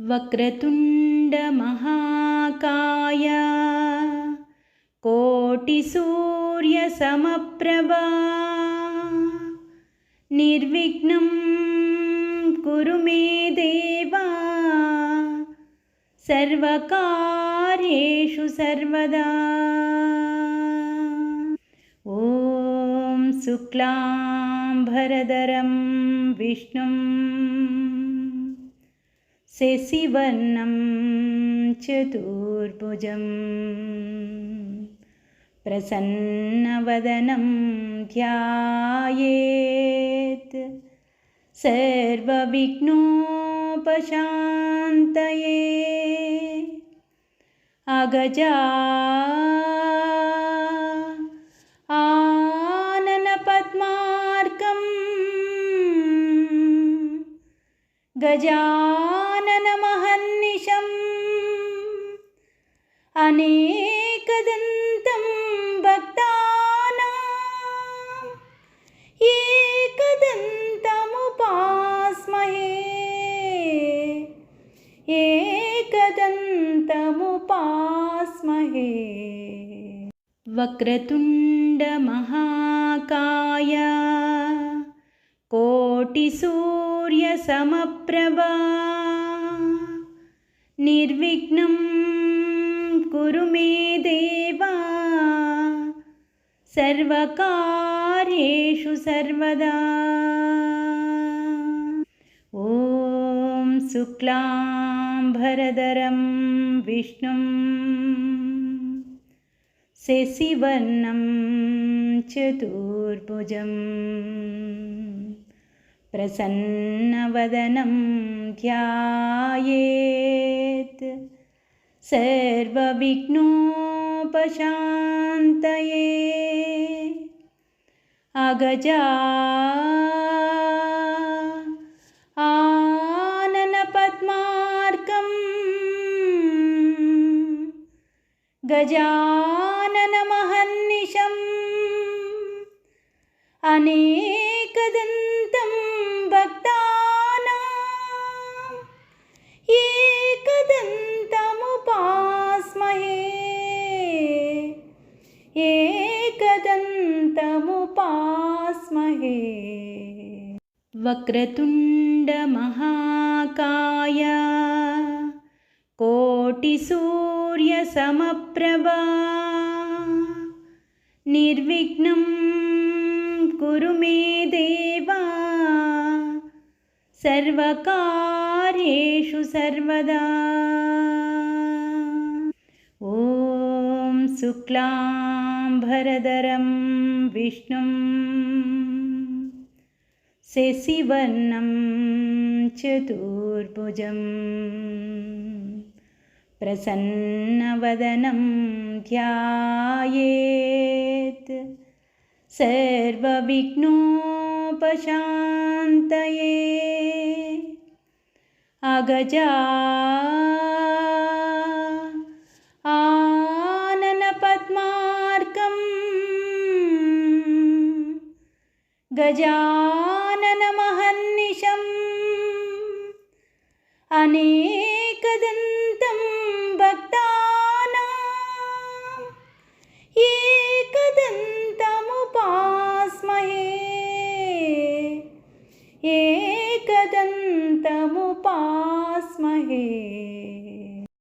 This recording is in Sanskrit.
वक्रतुण्डमहाकाय कोटिसूर्यसमप्रभा निर्विघ्नं कुरु मे देवा। सर्वकार्येषु सर्वदा। ॐ शुक्लाम्भरधरं विष्णुम् शशिवर्णं चतुर्भुजं प्रसन्नवदनं ध्यायेत्। सर्वविघ्नोपशान्तये अगजा आननपद्मार्कम् गजाननमहन्निशम् अनेकदन्तं भक्तानाम् एकदन्तमुपास्महे। वक्रतुण्डमहाकाय कोटिसूर्यसमप्रभा। निर्विघ्नं कुरु मे देवा। सर्वकार्येषु सर्वदा। ॐ शुक्लाम्भरधरं विष्णुम् शशिवर्णं चतुर्भुजम् प्रसन्नवदनं ध्यायेत् सर्वविघ्नोपशान्तये अगजा आननपद्मार्कम् गजाननमहन्निशम् अनेकदन्तं वक्रतुण्डमहाकाय कोटिसूर्यसमप्रभा। निर्विघ्नं कुरु मे देवा। सर्वकार्येषु सर्वदा। ॐ शुक्लाम्भरधरं विष्णुम् शशिवर्णं चतुर्भुजं प्रसन्नवदनं ध्यायेत्। सर्वविघ्नोपशान्तये अगजा गजाननमहन्निशम् अनेकदन्तं